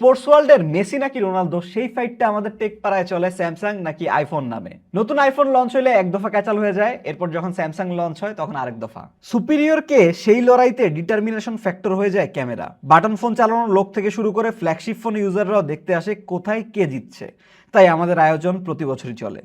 Sports ওয়ার্ল্ডের Messi নাকি Ronaldo, সেই ফাইটটা আমাদের টেক পাড়ায় চলে স্যামসাং নাকি আইফোন নামে। নতুন আইফোন লঞ্চ হলে এক দফা ক্যাচাল হয়ে যায়, এরপর যখন স্যামসাং লঞ্চ হয় তখন আরেক দফা। সুপিরিয়রকে সেই লড়াইতে ডিটারমিনেশন ফ্যাক্টর হয়ে যায় ক্যামেরা। বাটন ফোন চালানোর লোক থেকে শুরু করে ফ্ল্যাগশিপ ফোন ইউজাররাও দেখতে আসে কোথায় কে জিতছে। তাই আমাদের আয়োজন প্রতি বছরই চলে।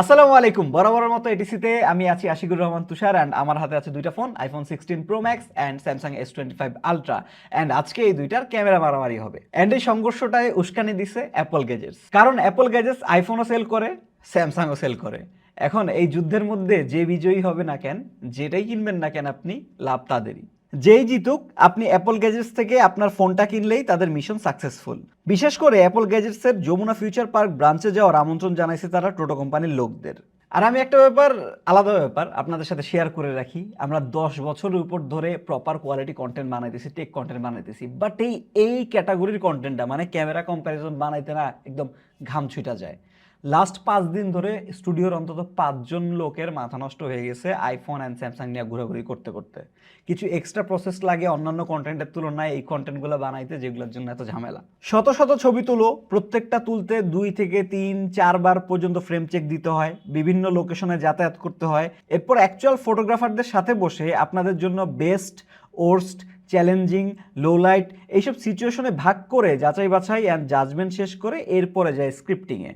আসসালামু আলাইকুম। বরাবরের মতো এটিসিতে আমি আছি আশিকুর রহমান তুষার অ্যান্ড আমার হাতে আছে দুইটা phone iPhone sixteen Pro Max and Samsung S twenty five Ultra and আজকে এই দুইটার ক্যামেরা মারামারি হবে। অ্যান্ড এই সংঘর্ষটায় উস্কানি দিছে অ্যাপল গ্যাজেটস কারণ অ্যাপল গ্যাজেটস আইফোনও সেল করে স্যামসাংও সেল করে। এখন এই যুদ্ধের মধ্যে যে বিজয়ী হবে না কেন, যেটাই কিনবেন না কেন আপনি, লাভ তাদেরই। যেই জিতুক, আপনি অ্যাপল গ্যাজেটস থেকে আপনার ফোনটা কিনলেই তাদের মিশন সাকসেসফুল বিশেষ করে অ্যাপল গ্যাজেটসের যমুনা ফিউচার পার্ক ব্রাঞ্চে যাওয়ার আমন্ত্রণ জানাইছে তারা টোটো কোম্পানির লোকদের। আর আমি একটা ব্যাপার, আলাদা ব্যাপার আপনাদের সাথে শেয়ার করে রাখি। আমরা দশ বছরের উপর ধরে প্রপার কোয়ালিটি কন্টেন্ট বানাইতেছি টেক কন্টেন্ট বানাইতেছি। বাট এই এই ক্যাটাগরির কন্টেন্টটা মানে ক্যামেরা কম্প্যারিজন বানাইতে না, একদম ঘাম ছুটা যায়। লাস্ট পাঁচ দিন ধরে স্টুডিওর অন্তত পাঁচজন লোকের মাথা নষ্ট হয়ে গেছে আইফোন অ্যান্ড স্যামসাং নিয়ে ঘোরাঘুরি করতে করতে। কিছু এক্সট্রা প্রসেস লাগে অন্যান্য কন্টেন্টের তুলনায় এই কন্টেন্টগুলো বানাইতে যেগুলোর জন্য এত ঝামেলা। শত শত ছবি তুলো, প্রত্যেকটা তুলতে দুই থেকে তিন, চারবার পর্যন্ত ফ্রেম চেক দিতে হয়, বিভিন্ন লোকেশনে যাতায়াত করতে হয়। এরপর অ্যাকচুয়াল ফটোগ্রাফারদের সাথে বসে আপনাদের জন্য best worst challenging low light এইসব সিচুয়েশনে ভাগ করে যাচাই বাছাই অ্যান্ড জাজমেন্ট শেষ করে এরপরে যায় স্ক্রিপ্টিংয়ে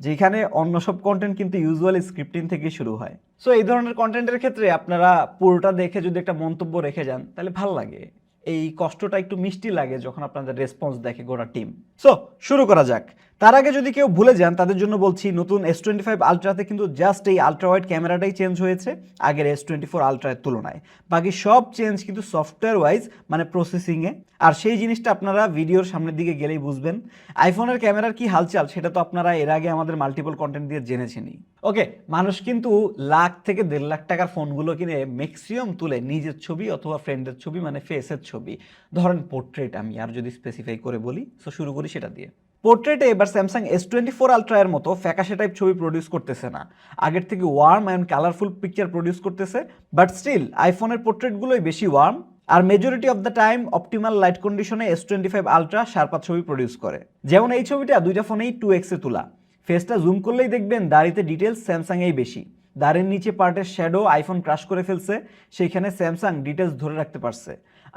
যেখানে অন্য সব কন্টেন্ট কিন্তু ইউজুয়াল স্ক্রিপ্টিং থেকে শুরু হয়। সো এই ধরনের কন্টেন্টের ক্ষেত্রে আপনারা পুরোটা দেখে যদি একটা মন্তব্য রেখে যান, তাহলে ভালো লাগে। এই কষ্টটা একটু মিষ্টি লাগে যখন আপনাদের রেসপন্স দেখে গোটা টিম সো শুরু করা যাক। তার আগে যদি কেউ ভুলে যান, তাদের জন্য বলছি নতুন এস টোয়েন্টি ফাইভ আলট্রাতে কিন্তু জাস্ট এই আলট্রা ওয়াইড ক্যামেরাটাই চেঞ্জ হয়েছে, আগের এস টোয়েন্টি ফোর আলট্রার তুলনায়। বাকি সব চেঞ্জ কিন্তু সফটওয়্যার ওয়াইজ মানে প্রসেসিংয়ে আর সেই জিনিসটা আপনারা ভিডিওর সামনের দিকে গেলেই বুঝবেন। আইফোনের ক্যামেরার কি হালচাল, সেটা তো আপনারা এর আগে আমাদের মাল্টিপল কন্টেন্ট দিয়ে জেনেছেনই। ওকে মানুষ কিন্তু লাখ থেকে দেড় লাখ টাকার ফোনগুলো কিনে ম্যাক্সিমাম তুলে নিজের ছবি অথবা ফ্রেন্ডের ছবি মানে ফেসের ছবি। ধরেন পোর্ট্রেট আমি আর যদি স্পেসিফাই করে বলি সো শুরু করি সেটা দিয়ে। পোর্ট্রেটে এবার স্যামসাং এস টোয়েন্টি ফোর আলট্রায়ের মতো ফ্যাকাশে টাইপ ছবি প্রডিউস করতেছে না। আগের থেকে warm and colourful picture produce করতেছে বাট স্টিল আইফোনের পোর্ট্রেটগুলোই বেশি warm R majority of the time optimal light কন্ডিশনে S twenty five Ultra sharper ছবি প্রডিউস করে। যেমন এই ছবিটা দুইটা ফোনেই টু এক্সে তোলা। ফেসটা জুম করলেই দেখবেন দাড়িতে ডিটেলস স্যামসাংয়েই বেশি। দাড়ির নিচে পার্টের শ্যাডো আইফোন ক্রাশ করে ফেলছে, সেইখানে স্যামসাং ডিটেলস ধরে রাখতে পারছে।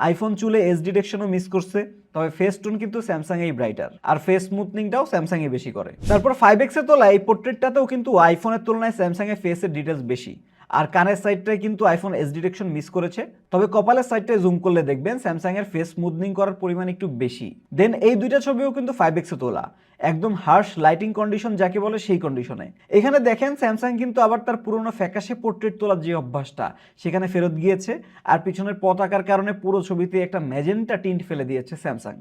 আইফোন চুলে এস ডিটেকশনও মিস করছে, তবে ফেস টোন কিন্তু স্যামসাং এই ব্রাইটার আর ফেস স্মুথনিংটাও স্যামসাং এ বেশি করে। তারপর ফাইভ এক্সের তোলা এই পোর্ট্রেটটাতেও কিন্তু আইফোনের তুলনায় স্যামসাং ফেসের ডিটেলস বেশি। আর কানের সাইডটায় কিন্তু আইফোন এস ডিটেকশন মিস করেছে। তবে কপালের সাইডটায় জুম করলে দেখবেন স্যামসাং এর ফেস স্মুথনিং করার পরিমাণ একটু বেশি। দেন এই দুইটা ছবিও কিন্তু ফাইভ এক্সে তোলা। একদম হার্শ লাইটিং কন্ডিশন যাকে বলে সেই কন্ডিশনে এখানে দেখেন স্যামসাং কিন্তু আবার তার পুরনো ফ্যাকাশে পোর্ট্রেট তোলার যে অভ্যাসটা, সেখানে ফেরত গিয়েছে। আর পিছনের পতাকার কারণে পুরো ছবিতে একটা ম্যাজেন্টা টিন্ট ফেলে দিয়েছে স্যামসাং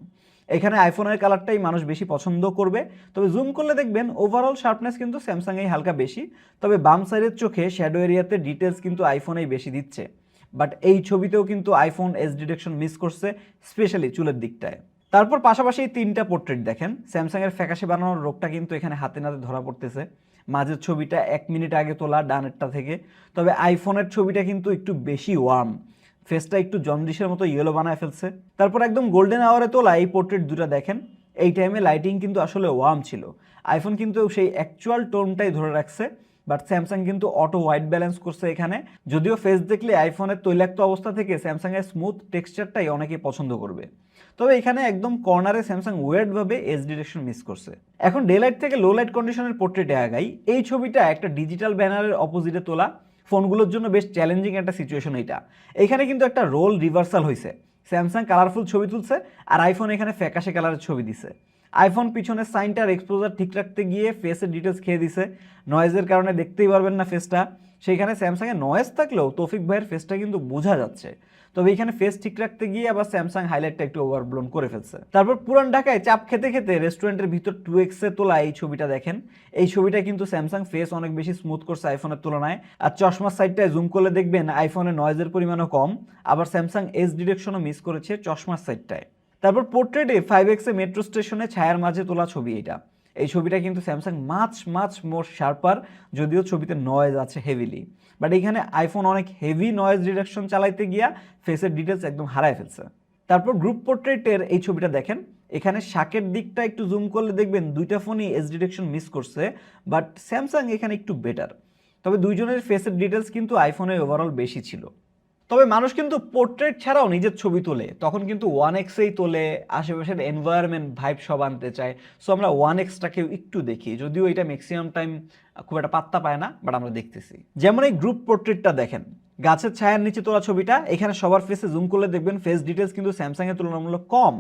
এখানে আইফোনের কালারটাই মানুষ বেশি পছন্দ করবে। তবে জুম করলে দেখবেন ওভারঅল শার্পনেস কিন্তু স্যামসাংয়েই হালকা বেশি। তবে বাম সাইডের চোখে শ্যাডো এরিয়াতে ডিটেলস কিন্তু আইফোনেই বেশি দিচ্ছে। বাট এই ছবিতেও কিন্তু আইফোন এস ডিটেকশন মিস করছে স্পেশালি চুলের দিকটায়। তারপর পাশাপাশি তিনটা পোর্ট্রেট দেখেন। স্যামসাংয়ের ফ্যাকাশে বানানোর রোগটা কিন্তু এখানে হাতে নাতে ধরা পড়তেছে। মাঝের ছবিটা এক মিনিট আগে তোলা, ডানেরটা থেকে। তবে আইফোনের ছবিটা কিন্তু একটু বেশি ওয়ার্ম ফেসটা একটু জন্ডিসের মতো ইয়েলো বানায় ফেলছে। তারপর একদম গোল্ডেন আওয়ারে তোলা এই পোর্ট্রেট দুটা দেখেন। এই টাইমে লাইটিং কিন্তু আসলে ওয়ার্ম ছিল। আইফোন কিন্তু সেই অ্যাকচুয়াল টোনটাই ধরে রাখছে বাট স্যামসাং কিন্তু অটো হোয়াইট ব্যালেন্স করছে এখানে। যদিও ফেস দেখলে আইফোনের তৈলাক্ত অবস্থা থেকে স্যামসাংয়ের স্মুথ টেক্সচারটাই অনেকেই পছন্দ করবে। তবে এখানে একদম কর্নারে স্যামসাং ওয়েডভাবে এস ডিরেকশন মিস করছে। এখন ডে লাইট থেকে লো লাইট কন্ডিশনের পোর্ট্রেটে আগাই। এই ছবিটা একটা ডিজিটাল ব্যানারের অপোজিটে তোলা। ফোনগুলোর জন্য বেশ চ্যালেঞ্জিং একটা সিচুয়েশন এটা এখানে কিন্তু একটা রোল রিভার্সাল হয়েছে স্যামসাং কালারফুল ছবি তুলছে আর আইফোন এখানে ফ্যাকাশে কালারের ছবি দিছে। আইফোন পিছনে সাইনটার এক্সপোজার ঠিক রাখতে গিয়ে ফেসের ডিটেলস খেয়ে দিছে। নয়েজের কারণে দেখতেই পারবেন না ফেসটা সেইখানে স্যামসাংয়ে নয়েজ থাকলেও তৌফিক ভাইয়ের ফেসটা কিন্তু বোঝা যাচ্ছে। তবে এখানে ফেস ঠিক রাখতে গিয়ে আবার স্যামসাং হাইলাইটটা একটু ওভারব্লোন করে ফেলছে। তারপর পুরান ঢাকায় চাপ খেতে খেতে রেস্টুরেন্টের ভিতর টু এক্সে তোলা এই ছবিটা দেখেন। এই ছবিটা কিন্তু স্যামসাং ফেস অনেক বেশি স্মুথ করছে আইফোনের তুলনায়। আর চশমার সাইডটায় জুম করলে দেখবেন আইফোনের নয়েজের পরিমাণও কম। আবার স্যামসাং এস ডিরেকশনও মিস করেছে চশমার সাইডটায় তারপর পোর্ট্রেটে ফাইভ এক্সে মেট্রো স্টেশনে ছায়ার মাঝে তোলা ছবি এটা। এই ছবিটা কিন্তু Samsung much much more sharper যদিও ছবিতে নয়েজ আছে হেভিলি বাট এখানে আইফোন অনেক হেভি নয়েজ রিডাকশন চালাইতে গিয়া ফেসের ডিটেলস একদম হারায় ফেলছে। তারপর গ্রুপ পোর্ট্রেটের এই ছবিটা দেখেন। এখানে শাকের দিকটা একটু জুম করলে দেখবেন দুইটা ফোনই এস ডিটেকশন মিস করছে বাট স্যামসাং এখানে একটু বেটার তবে দুইজনের ফেসের ডিটেলস কিন্তু আইফোনের ওভারঅল বেশি ছিল। তবে মানুষ কিন্তু পোর্ট্রেট ছাড়াও নিজের ছবি তোলে। তখন কিন্তু ওয়ান এক্সেই তোলে, আশেপাশের এনভায়রনমেন্ট ভাইব সব আনতে চায়। সো আমরা ওয়ান এক্সটাকেও একটু দেখি। যদিও এটা ম্যাক্সিমাম টাইম খুব একটা পাত্তা পায় না বাট আমরা দেখতেছি। যেমন এই গ্রুপ পোর্ট্রেটটা দেখেন। গাছের ছায়ার নিচে তোলা ছবিটা, এখানে সবার ফেসে জুম করলে দেখবেন ফেস ডিটেলস কিন্তু স্যামসাং এর তুলনামূলক কম।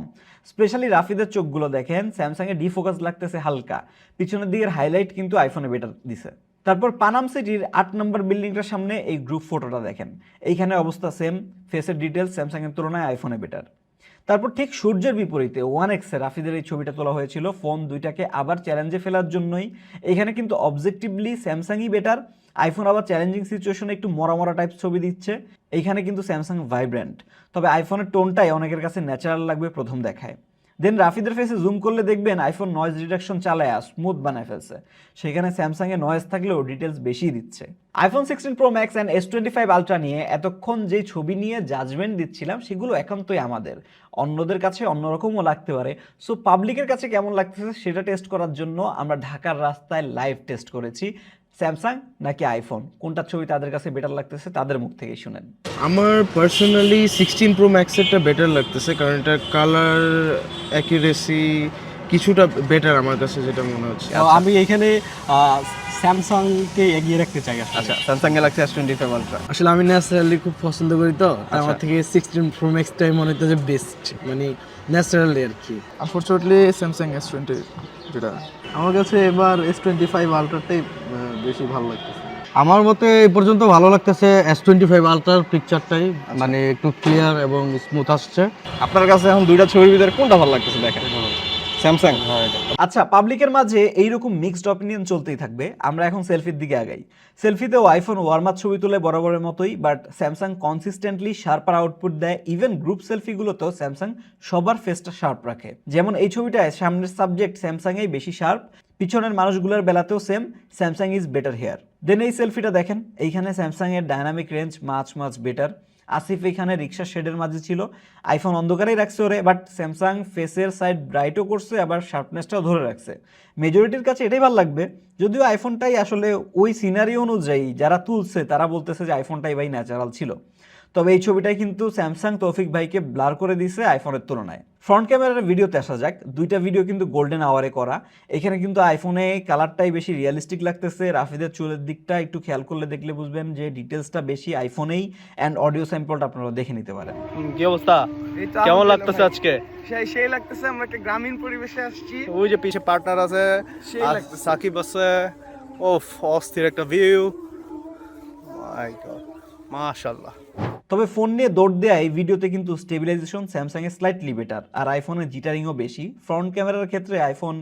স্পেশালি রাফিদের চোখগুলো দেখেন স্যামসাং এর ডিফোকাস লাগতেছে হালকা। পিছনের দিকের হাইলাইট কিন্তু আইফোনে বেটার দিছে। তারপর পানাম সিটির আট নম্বর বিল্ডিংটার সামনে এই গ্রুপ ফটোটা দেখেন। এইখানে অবস্থা সেম ফেসের ডিটেলস স্যামসাং এর তুলনায় আইফোনে বেটার তারপর ঠিক সূর্যের বিপরীতে ওয়ান এক্সে রাফিদের এই ছবিটা তোলা হয়েছিল ফোন দুইটাকে আবার চ্যালেঞ্জে ফেলার জন্যই। এখানে কিন্তু অবজেক্টিভলি স্যামসাংই বেটার আইফোন আবার চ্যালেঞ্জিং সিচুয়েশনে একটু মরা মরা টাইপ ছবি দিচ্ছে। এইখানে কিন্তু স্যামসাং ভাইব্র্যান্ট তবে আইফোনের টোনটাই অনেকের কাছে ন্যাচারাল লাগবে প্রথম দেখায়। দেন রাফিদের ফেসে জুম করলে দেখবেন আইফোন নয়েজ রিডাকশন চালায় স্মুথ বানায় ফেলছে। সেখানে স্যামসাং এ নয়েজ থাকলেও ডিটেলস বেশি দিচ্ছে। IPhone sixteen Pro Max and S twenty five Ultra নিয়ে এতক্ষণ যে ছবি নিয়ে জাজমেন্ট দিচ্ছিলাম, সেগুলো একান্তই আমাদের। অন্যদের কাছে অন্যরকমও লাগতে পারে। সো পাবলিকের কাছে কেমন লাগতেছে সেটা টেস্ট করার জন্য আমরা ঢাকার রাস্তায় লাইভ টেস্ট করেছি। স্যামসাং নাকি আইফোন? কোনটা ছবি তাদের কাছে বেটার লাগতেছে? তাদের মুখ থেকেই শুনেন। আমার পার্সোনালি সিক্সটিন প্রো ম্যাক্সেরটা বেটার লাগতেছে কারণ এটা কালার অ্যাকিউরেসি কিছুটা বেটার আমার কাছে যেটা মনে হচ্ছে। আমি এখানে স্যামসাংকে এগিয়ে রাখতে চাই আচ্ছা Samsung Galaxy S twenty five Ultra আসলে আমি ন্যাচারালি খুব পছন্দ করি তো আমার থেকে সিক্সটিন প্রো ম্যাক্সটাই মনে হচ্ছে যে বেস্ট মানে ন্যাচারালি আর কি। আনফর্চুনেটলি স্যামসাং এস টোয়েন্টি যেটা আমার কাছে এবার এস টোয়েন্টি ফাইভ আলট্রাটাই বেশি ভালো লাগতেছে। আমার মতে এই পর্যন্ত ভালো লাগতেছে এস টোয়েন্টি ফাইভ আলট্রার পিকচারটাই মানে একটু ক্লিয়ার এবং স্মুথ আসছে। আপনার কাছে এখন দুইটা ছবির ভিতরে কোনটা ভালো লাগতেছে দেখেন? স্যামসাং আচ্ছা পাবলিকের মাঝে এইরকম মিক্সড অপিনিয়ন চলতেই থাকবে। আমরা এখন সেলফির দিকে আগাই। সেলফিতেও আইফোন ওয়ার্মার ছবি তুলে বরাবরের মতোই but Samsung consistently sharper output দেয়। ইভেন গ্রুপ সেলফিগুলোতেও স্যামসাং সবার ফেসটা শার্প রাখে। যেমন এই ছবিটায় সামনের সাবজেক্ট স্যামসাংয়েই বেশি শার্প পিছনের মানুষগুলোর বেলাতেও same Samsung is better here than এই সেলফিটা দেখেন এইখানে স্যামসাং এর dynamic range much much better Asif এখানে রিক্সা শেডের মাঝে ছিল। আইফোন অন্ধকারেই রাখছে ওরে বাট স্যামসাং ফেসের সাইড ব্রাইটও করছে, আবার শার্পনেসটাও ধরে রাখছে। মেজরিটির কাছে এটাই ভালো লাগবে, যদিও আইফোনটাই আসলে ওই সিনারি অনুযায়ী যারা তুলছে, তারা বলতেছে যে আইফোনটাই ভাই ন্যাচারাল ছিল। তবে এই ছবিটাই কিন্তু স্যামসাং তৌফিক ভাইকে ব্লার করে দিয়েছে আইফোনের তুলনায়। ফ্রন্ট ক্যামেরার ভিডিওতে আসা যাক। দুইটা ভিডিও কিন্তু গোল্ডেন আওয়ারে করা। এখানে কিন্তু আইফোনে কালারটাই বেশি রিয়েলিস্টিক লাগতেছে। রাফিদের চুলের দিকটা একটু খেয়াল করলে দেখলে বুঝবেন যে ডিটেলসটা বেশি আইফোনেই অ্যান্ড অডিও স্যাম্পলটা আপনারা দেখে নিতে পারেন। কি অবস্থা? কেমন লাগতেছে আজকে? সেই সেই লাগতেছে আমরা একটা গ্রামীণ পরিবেশে আসছি। ওই যে পিছে পার্টনার আছে আর সাকিব আছে। ও অস্থির একটা ভিউ মাই গড মাশাআল্লাহ। তবে ফোন নিয়ে দৌড় দেয় ভিডিওতে কিন্তু স্টেবিলাইজেশন স্যামসাং এর স্লাইটলি বেটার আর আইফোনের জিটারিংও বেশি। ফ্রন্ট ক্যামেরার ক্ষেত্রে আইফোন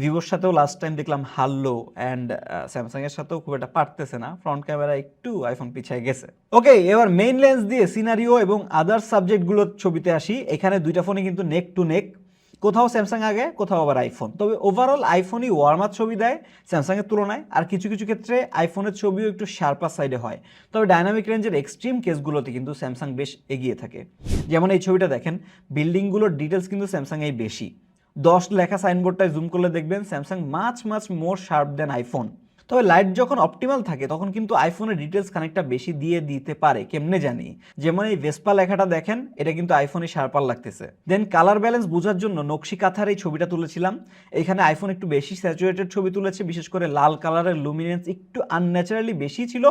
ভিভোর সাথেও লাস্ট টাইম দেখলাম হারলো অ্যান্ড স্যামসাং এর সাথেও খুব একটা পারতেছে না। ফ্রন্ট ক্যামেরা একটু আইফোন পিছিয়ে গেছে। ওকে এবার মেইন লেন্স দিয়ে সিনারিও এবং আদার সাবজেক্টগুলোর ছবিতে আসি। এখানে দুইটা ফোনে কিন্তু নেক টু নেক কোথাও স্যামসাং আগে, কোথাও আবার আইফোন তবে ওভারঅল আইফোনই ওয়ার্মার ছবি দেয় স্যামসাংয়ের তুলনায়, আর কিছু কিছু ক্ষেত্রে আইফোনের ছবিও একটু শার্পার সাইডে হয়। তবে ডাইনামিক রেঞ্জের এক্সট্রিম কেসগুলোতে কিন্তু স্যামসাং বেশ এগিয়ে থাকে। যেমন এই ছবিটা দেখেন বিল্ডিংগুলোর ডিটেলস কিন্তু স্যামসাংয়েই বেশি। দশ লেখা সাইনবোর্ডটায় জুম করলে দেখবেন Samsung much much more sharp than iPhone তবে লাইট যখন অপটিমাল থাকে, তখন কিন্তু আইফোনের ডিটেলস খানিকটা বেশি দিয়ে দিতে পারে, কেমনে জানি? যেমন এই ভেসপা লেখাটা দেখেন, এটা কিন্তু আইফোনে শার্পার লাগতেছে। দেন কালার ব্যালেন্স বোঝার জন্য নকশি কাথার এই ছবিটা তুলেছিলাম। এখানে আইফোন একটু বেশি স্যাচুরেটেড ছবি তুলেছে, বিশেষ করে লাল কালারের লুমিনেন্স একটু আনন্যাচারালি বেশি ছিল।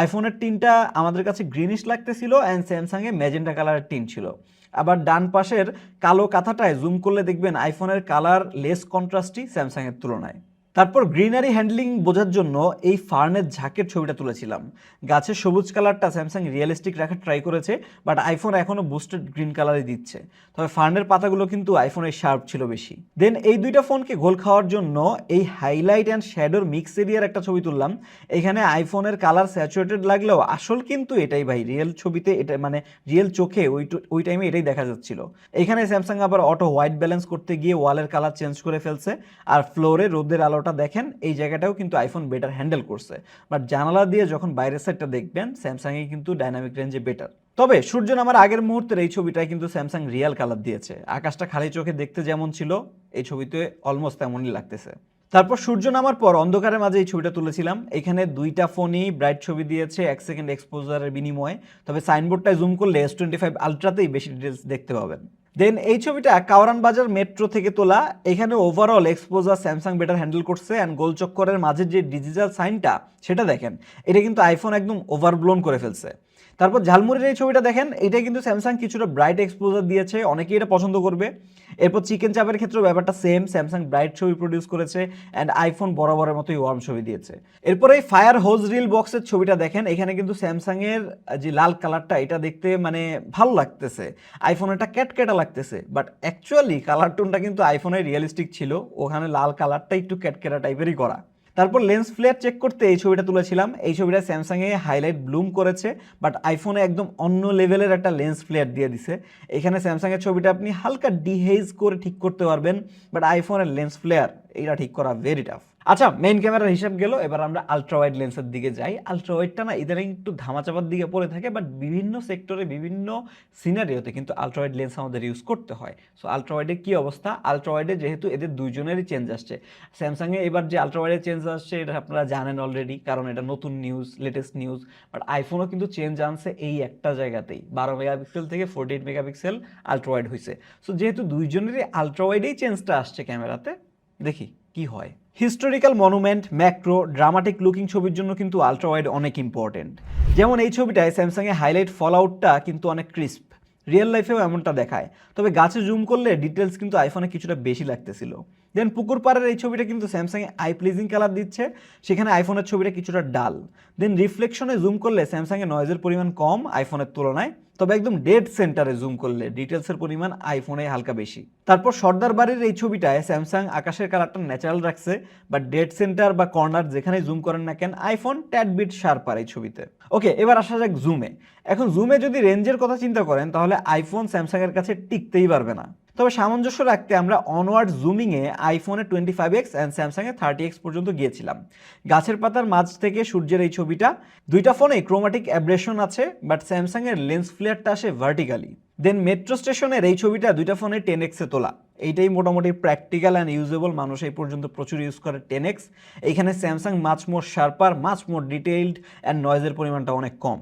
আইফোনের টিনটা আমাদের কাছে গ্রিনিশ লাগতেছিল অ্যান্ড স্যামসাংয়ে ম্যাজেন্টা কালারের টিন ছিল। আবার ডান পাশের কালো কাঁথাটায় জুম করলে দেখবেন আইফোনের কালার লেস কন্ট্রাস্টই স্যামসাংয়ের তুলনায়। তারপর গ্রিনারি হ্যান্ডলিং বোঝার জন্য এই ফার্নের ঝাঁকের ছবিটা তুলেছিলাম। গাছের সবুজ কালারটা স্যামসাং রিয়েলিস্টিক রাখার ট্রাই করেছে বাট আইফোন এখনও বুস্টেড গ্রিন কালারই দিচ্ছে। তবে ফার্নের পাতাগুলো কিন্তু আইফোনের শার্প ছিল বেশি। দেন এই দুইটা ফোনকে গোল খাওয়ার জন্য এই হাইলাইট অ্যান্ড শ্যাডোর মিক্স এরিয়ার একটা ছবি তুললাম। এখানে আইফোনের কালার স্যাচুরেটেড লাগলেও আসল কিন্তু এটাই ভাই রিয়েল ছবিতে এটা মানে রিয়েল চোখে ওই ওই টাইমে এটাই দেখা যাচ্ছিল। এখানে স্যামসাং আবার অটো হোয়াইট ব্যালেন্স করতে গিয়ে ওয়ালের কালার চেঞ্জ করে ফেলছে, আর ফ্লোরে রোদের আলোটা দেখেন, এই জায়গাটাও কিন্তু আইফোন বেটার হ্যান্ডেল করছে। বাট জানালা দিয়ে যখন বাইরের সাইডটা দেখবেন স্যামসাংয়ে কিন্তু ডাইনামিক রেঞ্জে বেটার তবে সূর্য নামার আগের মুহূর্তের এই ছবিটায় কিন্তু স্যামসাং রিয়াল কালার দিয়েছে। আকাশটা খালি চোখে দেখতে যেমন ছিল, এই ছবিতে অলমোস্ট তেমনই লাগতেছে। তারপর সূর্য নামার পর অন্ধকারের মাঝে এই ছবিটা তুলেছিলাম। এখানে দুইটা ফোনই ব্রাইট ছবি দিয়েছে, এক সেকেন্ড এক্সপোজারের বিনিময়ে। তবে সাইনবোর্ডটায় জুম করলে এস টোয়েন্টি ফাইভ আলট্রাতেই বেশি ডিটেলস দেখতে পাবেন। দেন এই ছবিটা কাওরান বাজার মেট্রো থেকে তোলা। এখানে overall exposure Samsung better handle করছে অ্যান্ড গোল চক্করের মাঝে যে ডিজিটাল সাইনটা সেটা দেখেন। এটা কিন্তু আইফোন একদম ওভারব্লোন করে ফেলছে। তারপর ঝালমুড়ির এই ছবিটা দেখেন এটা কিন্তু স্যামসাং কিছুটা ব্রাইট এক্সপোজার দিয়েছে, অনেকেই এটা পছন্দ করবে। এরপর চিকেন চাপের ক্ষেত্রেও ব্যাপারটা সেম স্যামসাং ব্রাইট ছবি প্রডিউস করেছে অ্যান্ড আইফোন বরাবরের মতোই ওয়ার্ম ছবি দিয়েছে। এরপর এই ফায়ার হোজ রিল বক্সের ছবিটা দেখেন, এখানে কিন্তু স্যামসাং এর যে লাল কালারটা এটা দেখতে মানে ভালো লাগতেছে। আইফোন এটা ক্যাটকেটা লাগতেছে বাট অ্যাকচুয়ালি কালার টোনটা কিন্তু আইফোনের রিয়েলিস্টিক ছিল, ওখানে লাল কালারটা একটু ক্যাটকেটা টাইপেরই করা। তারপর লেন্স ফ্লেয়ার চেক করতে এই ছবিটা তুলেছিলাম। এই ছবিটা স্যামসাংয়ে হাইলাইট ব্লুম করেছে বাট আইফোনে একদম অন্য লেভেলের একটা লেন্স ফ্লেয়ার দিয়ে দিছে। এখানে স্যামসাংয়ের ছবিটা আপনি হালকা ডিহেজ করে ঠিক করতে পারবেন বাট আইফোনের লেন্স ফ্লেয়ার এটা ঠিক করা ভেরি টাফ আচ্ছা মেইন ক্যামেরার হিসাব গেল, এবার আমরা আলট্রা ওয়াইড লেন্সের দিকে যাই। আলট্রা ওয়াইডটা না ইদানিং একটু ধামাচাপার দিকে পড়ে থাকে বাট বিভিন্ন সেক্টরে বিভিন্ন সিনারিওতে কিন্তু আলট্রা ওয়াইড লেন্স আমাদের ইউজ করতে হয়। সো আলট্রা ওয়াইডের কী অবস্থা? আলট্রা ওয়াইডে যেহেতু এদের দুইজনেরই চেঞ্জ আসছে। স্যামসাংয়ে এবার যে আলট্রা ওয়াইডের চেঞ্জ আসছে, এটা আপনারা জানেন অলরেডি কারণ এটা নতুন নিউজ লেটেস্ট নিউজ বাট আইফোনও কিন্তু চেঞ্জ আনছে এই একটা জায়গাতেই। বারো মেগাপিক্সেল থেকে forty eight megapixel ultra wide হয়েছে সো যেহেতু দুইজনেরই আলট্রা ওয়াইডেই চেঞ্জটা আসছে ক্যামেরাতে দেখি। কি হয়? Historical monument macro dramatic looking ছবির জন্য কিন্তু আলট্রা ওয়াইড অনেক ইম্পর্টেন্ট যেমন এই ছবিটায় স্যামসাংয়ে হাইলাইট ফল আউটটা কিন্তু অনেক ক্রিস্প রিয়েল লাইফেও এমনটা দেখায়। তবে গাছে জুম করলে ডিটেলস কিন্তু আইফোনে কিছুটা বেশি লাগতেছিল। দেন পুকুর পাড়ের এই ছবিটা কিন্তু স্যামসাংয়ে আই প্লিজিং কালার দিচ্ছে। সেখানে আইফোনের ছবিটা কিছুটা ডাল দেন রিফ্লেকশনে জুম করলে স্যামসাংয়ে নয়েজের পরিমাণ কম আইফোনের তুলনায়। তবে একদম ডেড সেন্টারে জুম করলে ডিটেলসের পরিমাণ আইফোনে হালকা বেশি। তারপর সর্দার বাড়ির এই ছবিটায় স্যামসাং আকাশের কালারটা ন্যাচারাল রাখছে বাট ডেড সেন্টার বা কর্নার যেখানে জুম করেন না কেন আইফোন ট্যাট বিট শার্পার এই ছবিতে। ওকে এবার আসা যাক জুমে এখন জুমে যদি রেঞ্জের কথা চিন্তা করেন, তাহলে আইফোন স্যামসাংয়ের কাছে টিকতেই পারবে না। তবে সামঞ্জস্য রাখতে আমরা অনওয়ার্ড জুমিংয়ে আইফোনে টোয়েন্টি ফাইভ এক্স অ্যান্ড স্যামসাংয়ে থার্টি এক্স পর্যন্ত গিয়েছিলাম। গাছের পাতার মাঝ থেকে সূর্যের এই ছবিটা, দুইটা ফোনে ক্রোমাটিক অ্যাব্রেশন আছে বাট স্যামসাংয়ের লেন্স ফ্লেয়ারটা আসে ভার্টিক্যালি দেন মেট্রো স্টেশনের এই ছবিটা দুইটা ফোনে টেন এক্সে তোলা। এইটাই মোটামুটি প্র্যাকটিক্যাল অ্যান্ড ইউজেবল মানুষ এই পর্যন্ত প্রচুর ইউজ করে টেন এক্স এইখানে Samsung much more sharper much more detailed and নয়েজের পরিমাণটা অনেক কম।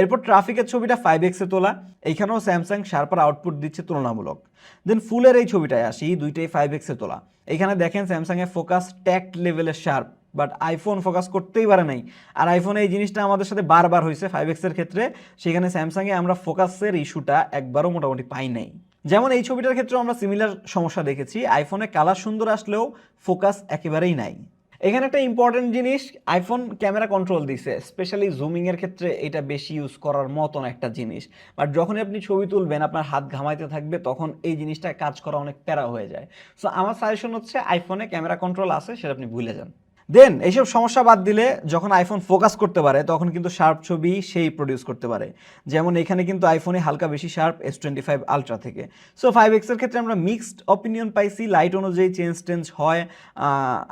এরপর ট্রাফিকের ছবিটা ফাইভ এক্সে তোলা, এইখানেও স্যামসাং শার্পার আউটপুট দিচ্ছে তুলনামূলক। দেন ফুলের এই ছবিটায় আসি দুইটাই ফাইভ এক্সে তোলা। এখানে দেখেন স্যামসাংয়ের ফোকাস ট্যাক্ট লেভেলের শার্প বাট আইফোন ফোকাস করতেই পারে নাই। আর আইফোনে এই জিনিসটা আমাদের সাথে বারবার হয়েছে ফাইভ এক্সের ক্ষেত্রে, সেখানে স্যামসাংয়ে আমরা ফোকাসের ইস্যুটা একবারও মোটামুটি পাই নাই। যেমন এই ছবিটার ক্ষেত্রে আমরা সিমিলার সমস্যা দেখেছি আইফোনে কালার সুন্দর আসলেও ফোকাস একেবারেই নাই। এখানে একটা ইম্পর্টেন্ট জিনিস আইফোন ক্যামেরা কন্ট্রোল দিছে। স্পেশালি জুমিংয়ের ক্ষেত্রে এটা বেশি ইউজ করার মতন একটা জিনিস। বাট যখনই আপনি ছবি তুলবেন, আপনার হাত ঘামাইতে থাকবে, তখন এই জিনিসটা কাজ করা অনেক প্যারা হয়ে যায়। সো আমার সাজেশন হচ্ছে আইফোনে ক্যামেরা কন্ট্রোল আছে, সেটা আপনি ভুলে যান। দেন এইসব সমস্যা বাদ দিলে যখন আইফোন ফোকাস করতে পারে, তখন কিন্তু শার্প ছবি সেই প্রডিউস করতে পারে। যেমন এখানে কিন্তু আইফোনে হালকা বেশি sharp S twenty five ultra থেকে সো ফাইভ এক্সের ক্ষেত্রে আমরা মিক্সড অপিনিয়ন পাইছি লাইট অনুযায়ী চেঞ্জ টেঞ্জ হয়।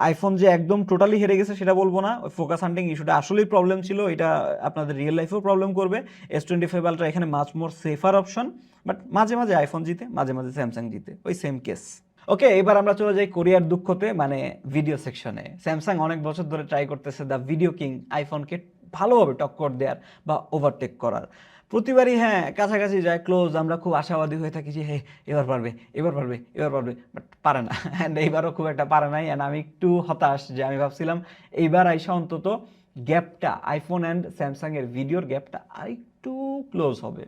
আইফোন যে একদম টোটালি হেরে গেছে সেটা বলব না। ওই ফোকাস হান্টিং ইস্যুটা আসলেই প্রবলেম ছিল, এটা আপনাদের রিয়েল লাইফেও প্রবলেম করবে। এস টোয়েন্টি ফাইভ আলট্রা এখানে much more safer option but মাঝে মাঝে আইফোন জিতে, মাঝে মাঝে স্যামসাং জিতে। ওই সেম কেস ওকে এবার আমরা চলে যাই কোরিয়ার দুঃখতে মানে ভিডিও সেকশনে স্যামসাং অনেক বছর ধরে ট্রাই করতেছে দ্য ভিডিও কিং আইফোনকে ভালোভাবে টক্কর দেওয়ার বা ওভারটেক করার। প্রতিবারই হ্যাঁ কাছাকাছি যায় ক্লোজ আমরা খুব আশাবাদী হয়ে থাকি যে, হে, এবার পারবে এবার পারবে এবার পারবে। বাট পারে না। অ্যান্ড এইবারও খুব একটা পারে নাই অ্যান্ড আমি একটু হতাশ যে, আমি ভাবছিলাম এইবার আইসা অন্তত গ্যাপটা আইফোন অ্যান্ড স্যামসাংয়ের ভিডিওর গ্যাপটা আরেকটু ক্লোজ হবে।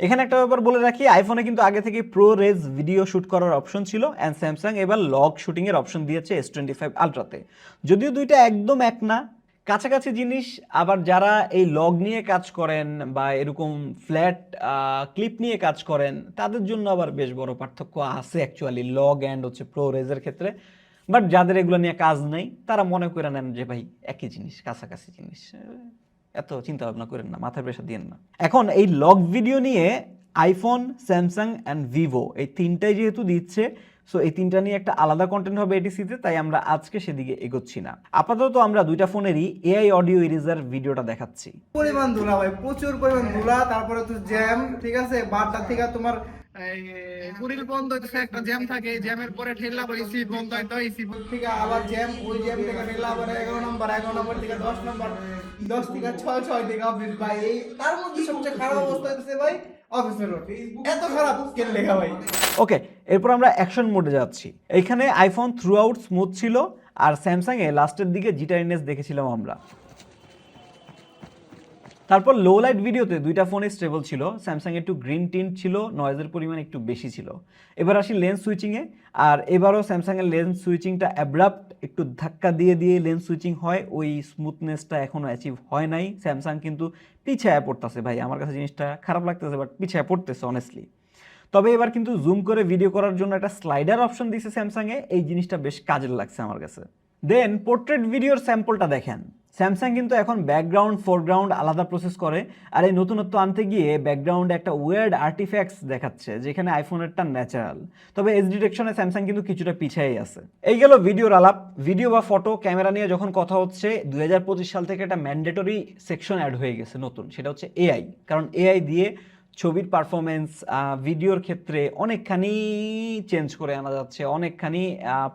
এখানে একটা ব্যাপার বলে রাখি আইফোনে কিন্তু আগে থেকে প্রো রেজ ভিডিও শ্যুট করার অপশন ছিল অ্যান্ড স্যামসাং এবার লগ শুটিংয়ের অপশন দিয়েছে এস টোয়েন্টি ফাইভ আলট্রাতে যদিও দুইটা একদম এক না, কাছাকাছি জিনিস, আবার যারা এই লগ নিয়ে কাজ করেন বা এরকম ফ্ল্যাট ক্লিপ নিয়ে কাজ করেন, তাদের জন্য আবার বেশ বড় পার্থক্য আছে অ্যাকচুয়ালি লগ অ্যান্ড হচ্ছে প্রো রেজের ক্ষেত্রে। বাট যাদের এগুলো নিয়ে কাজ নেই, তারা মনে করে নেন যে ভাই, একই জিনিস, কাছাকাছি জিনিস। এত চিন্তা ভাবনা করেন না মাথায় প্রেশার দিয়েন না। এখন এই লগ ভিডিও নিয়ে আইফোন স্যামসাং অ্যান্ড ভিভো এই তিনটাই যেহেতু দিচ্ছে সো এই তিনটা নিয়ে একটা আলাদা কন্টেন্ট হবে এডিসিতে তাই আমরা আজকে সেদিকে এগোচ্ছি না। আপাতত আমরা দুইটা ফোনেরই এআই অডিও ইরেজার ভিডিওটা দেখাচ্ছি। পরিমাণ ধুলা ভাই, প্রচুর পরিমাণ ধুলা, তারপরে তো জ্যাম ঠিক আছে? বারটা থেকে তোমার গুরিল বন্ধ হইতেছে একটা জ্যাম থাকে জ্যামের পরে ঠেলা আবার ইসি বন্ধ হয় তো ইসি থেকে আবার জ্যাম ওই জ্যাম থেকে ঠেলা আবার এগারো নম্বর এগারো নম্বর থেকে দশ নম্বর দশ থেকে ছয় ছয় থেকে অফিস ভাই। এই তার মধ্যে সবচেয়ে খারাপ অবস্থা হইতেছে ভাই অফিসের রোড এত খারাপ কেন লেখা ভাই। ওকে এরপর আমরা অ্যাকশন মোডে যাচ্ছি। এখানে আইফোন থ্রু আউট স্মুথ ছিল আর স্যামসাংয়ে লাস্টের দিকে জিটাইনেস দেখেছিলাম আমরা। তারপর লো লাইট ভিডিওতে দুইটা ফোনে স্টেবল ছিল স্যামসাং একটু গ্রিন টিন্ট ছিল নয়েজের পরিমাণ একটু বেশি ছিল। এবার আসি লেন্স সুইচিংয়ে আর এবারও স্যামসাংয়ের লেন্স সুইচিংটা অ্যাব্রাপ্ট একটু ধাক্কা দিয়ে দিয়ে লেন্স সুইচিং হয়, ওই স্মুথনেসটা এখনও অ্যাচিভ হয় নাই। স্যামসাং কিন্তু পিছায় পড়তেছে ভাই, আমার কাছে জিনিসটা খারাপ লাগতেছে বাট পিছায় পড়তেছে অনেস্টলি তবে এবার কিন্তু জুম করে ভিডিও করার জন্য একটা স্লাইডার অপশন দিয়েছে স্যামসাংয়ে এই জিনিসটা বেশ কাজের লাগছে আমার কাছে। দেন পোর্ট্রেট ভিডিওর স্যাম্পলটা দেখেন। স্যামসাং কিন্তু এখন ব্যাকগ্রাউন্ড ফোরগ্রাউন্ড আলাদা প্রসেস করে। আর এই নতুনত্ব আনতে গিয়ে ব্যাকগ্রাউন্ডে একটা ওয়ার্ড আর্টিফ্যাক্টস দেখাচ্ছে, যেখানে আইফোনেরটা ন্যাচারাল তবে এস ডিটেকশনে স্যামসাং কিন্তু কিছুটা পিছিয়েই আছে। এই গেল ভিডিওর আলাপ। ভিডিও বা ফটো ক্যামেরা নিয়ে যখন কথা হচ্ছে, দুই হাজার পঁচিশ সাল থেকে একটা ম্যান্ডেটরি সেকশন অ্যাড হয়ে গেছে নতুন, সেটা হচ্ছে এআই কারণ এআই দিয়ে ছবির পারফরমেন্স ভিডিওর ক্ষেত্রে অনেকখানি চেঞ্জ করে আনা যাচ্ছে, অনেকখানি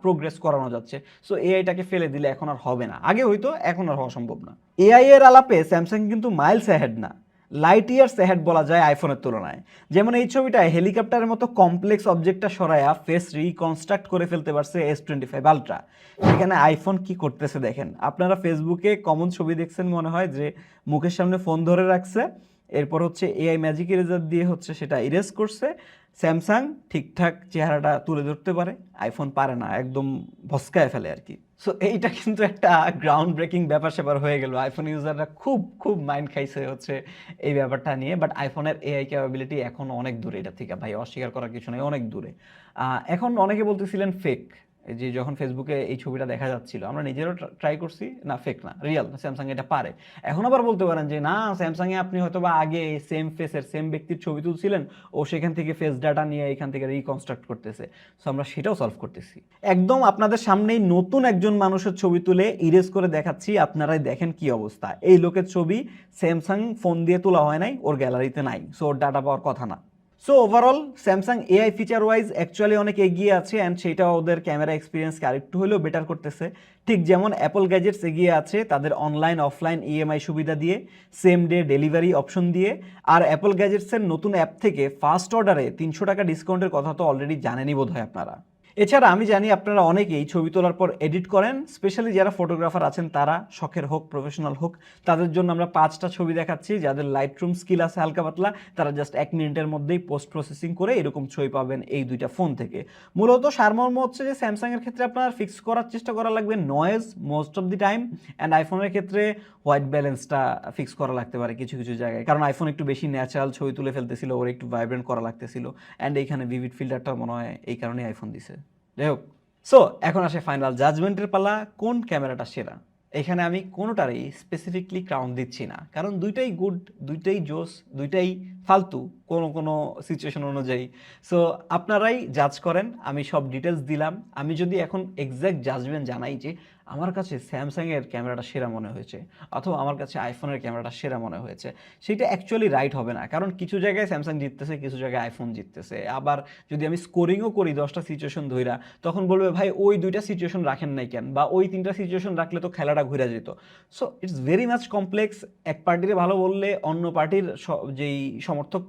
প্রোগ্রেস করানো যাচ্ছে। সো এআইটাকে ফেলে দিলে এখন আর হবে না। আগে হয়তো এখন আর হওয়া সম্ভব না। এআই এর আলাপে স্যামসাং কিন্তু মাইলস অ্যাহেড না। লাইট ইয়ার্স অ্যাহেড বলা যায় আইফোনের তুলনায়। যেমন এই ছবিটায় হেলিকপ্টারের মতো কমপ্লেক্স অবজেক্টটা সরায়া ফেস রিকনস্ট্রাক্ট করে ফেলতে পারছে এস টোয়েন্টি ফাইভ আলট্রা সেখানে আইফোন কি করতেছে দেখেন। আপনারা ফেসবুকে কমন ছবি দেখছেন মনে হয় যে, মুখের সামনে ফোন ধরে রাখছে। এরপর হচ্ছে এআই ম্যাজিক ইরেজার দিয়ে হচ্ছে সেটা ইরেজ করছে। স্যামসাং ঠিকঠাক চেহারাটা তুলে ধরতে পারে আইফোন পারে না, একদম ভস্কায় ফেলে আর কি। সো এইটা কিন্তু একটা গ্রাউন্ড ব্রেকিং ব্যাপার স্যাপার হয়ে গেল। আইফোন ইউজাররা খুব খুব মাইন্ড খাইছে হচ্ছে এই ব্যাপারটা নিয়ে বাট আইফোনের এআই ক্যাপাবিলিটি এখন অনেক দূরে। এটা থেকে ভাই অস্বীকার করার কিছু নেই, অনেক দূরে। এখন অনেকে বলতেছিলেন ফেক যে যখন ফেসবুকে এই ছবিটা দেখা যাচ্ছিল, আমরা নিজেরও ট্রাই করছি, না ফেক না রিয়েল স্যামসাং এটা পারে। এখন আবার বলতে পারেন যে, না স্যামসাং এ আপনি হয়তো বা আগে সেম ফেসের সেম ব্যক্তির ছবি তুলছিলেন, ও সেখান থেকে ফেস ডাটা নিয়ে এখান থেকে রিকনস্ট্রাক্ট করতেছে। সো আমরা সেটাও সলভ করতেছি। একদম আপনাদের সামনেই নতুন একজন মানুষের ছবি তুলে ইরেজ করে দেখাচ্ছি, আপনারাই দেখেন কি অবস্থা। এই লোকের ছবি স্যামসাং ফোন দিয়ে তোলা হয় নাই, ওর গ্যালারিতে নাই। সো ওর ডাটা পাওয়ার কথা না। So overall Samsung AI feature wise actually অনেক এগিয়ে আছে অ্যান্ড সেটা ওদের ক্যামেরা এক্সপিরিয়েন্সকে আরেকটু হলেও বেটার করতেছে। ঠিক যেমন অ্যাপল গ্যাজেটস এগিয়ে আছে তাদের অনলাইন অফলাইন ইএমআই সুবিধা দিয়ে সেম ডে ডেলিভারি অপশন দিয়ে। আর অ্যাপল গ্যাজেটসের নতুন অ্যাপ থেকে ফার্স্ট অর্ডারে তিনশো টাকা ডিসকাউন্টের কথা তো অলরেডি জানেনই বোধ হয় আপনারা। এছাড়া আমি জানি আপনারা অনেকেই ছবি তোলার পর এডিট করেন স্পেশালি যারা ফটোগ্রাফার আছেন তারা শখের হোক প্রফেশনাল হোক, তাদের জন্য আমরা পাঁচটা ছবি দেখাচ্ছি, যাদের লাইট রুম স্কিল আছে হালকা পাতলা, তারা জাস্ট এক মিনিটের মধ্যেই পোস্ট প্রসেসিং করে এরকম ছবি পাবেন এই দুইটা ফোন থেকে। মূলত সারমর্ম হচ্ছে যে স্যামসাংয়ের ক্ষেত্রে আপনার ফিক্স করার চেষ্টা করা লাগবে noise most of the time and আইফোনের ক্ষেত্রে হোয়াইট ব্যালেন্সটা ফিক্স করা লাগতে পারে কিছু কিছু জায়গায়। কারণ আইফোন একটু বেশি ন্যাচারাল ছবি তুলে ফেলতেছিল, ওর একটু ভাইব্রেন্ট করা লাগতেছিল অ্যান্ড এইখানে ভিভিড ফিল্টারটা মনে হয় এই কারণেই আইফোন দিছে। যাই হোক সো এখন আসে ফাইনাল জাজমেন্টের পালা, কোন ক্যামেরাটা সেরা? এখানে আমি কোনোটারই স্পেসিফিকলি ক্রাউন দিচ্ছি না। কারণ দুইটাই গুড দুইটাই জোস, দুইটাই ফালতু, কোনো কোনো সিচুয়েশন অনুযায়ী। সো আপনারাই জাজ করেন, আমি সব ডিটেলস দিলাম। আমি যদি এখন এক্স্যাক্ট জাজমেন্ট জানাই যে আমার কাছে স্যামসাংয়ের ক্যামেরাটা সেরা মনে হয়েছে, অথবা আমার কাছে আইফোনের ক্যামেরাটা সেরা মনে হয়েছে। সেটা অ্যাকচুয়ালি রাইট হবে না, কারণ কিছু জায়গায় স্যামসাং জিততেছে, কিছু জায়গায় আইফোন জিততেছে। আবার যদি আমি স্কোরিংও করি দশটা সিচুয়েশন ধইরা, তখন বলবে, ভাই, ওই দুইটা সিচুয়েশন রাখেন নাই কেন? বা, ওই তিনটা সিচুয়েশন রাখলে তো খেলাটা ঘুরে যেত। So it's very much complex এক পার্টিরে ভালো বললে অন্য পার্টির যেই সমর্থক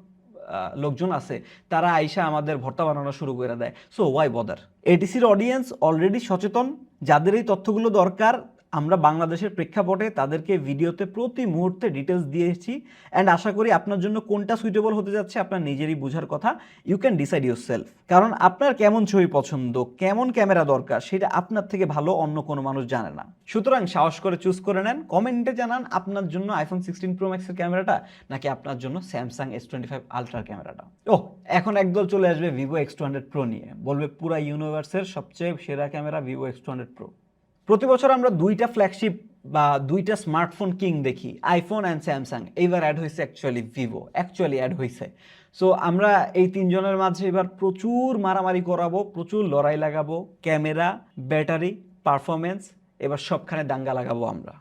লোকজন আছে, তারা আইসা আমাদের ভর্তা বানানো শুরু করে দেয়। সো ওয়াই বদার এটিসির অডিয়েন্স অলরেডি সচেতন। যাদের এই তথ্যগুলো দরকার আমরা বাংলাদেশের প্রেক্ষাপটে তাদেরকে ভিডিওতে প্রতি মুহূর্তে ডিটেলস দিয়েছি অ্যান্ড আশা করি আপনার জন্য কোনটা সুইটেবল হতে যাচ্ছে আপনার নিজেরই বোঝার কথা। You can decide yourself কারণ আপনার কেমন ছবি পছন্দ, কেমন ক্যামেরা দরকার, সেটা আপনার থেকে ভালো অন্য কোনো মানুষ জানে না। সুতরাং সাহস করে চুজ করে নেন। কমেন্টে জানান আপনার জন্য আইফোন সিক্সটিন প্রো ম্যাক্সের ক্যামেরাটা নাকি আপনার জন্য স্যামসাং এস টোয়েন্টি ফাইভ আলট্রার ক্যামেরাটা ও এখন একদল চলে আসবে Vivo X two hundred pro নিয়ে। বলবে পুরা ইউনিভার্সের সবচেয়ে সেরা camera Vivo X two hundred pro প্রতি বছর আমরা দুইটা ফ্ল্যাগশিপ বা দুইটা স্মার্টফোন কিং দেখি আইফোন অ্যান্ড স্যামসাং এইবার অ্যাড হয়েছে অ্যাকচুয়ালি ভিভো অ্যাকচুয়ালি অ্যাড হয়েছে। সো আমরা এই তিনজনের মাঝে এবার প্রচুর মারামারি করাবো, প্রচুর লড়াই লাগাবো, ক্যামেরা, ব্যাটারি পারফরমেন্স এবার সবখানে দাঙ্গা লাগাবো আমরা।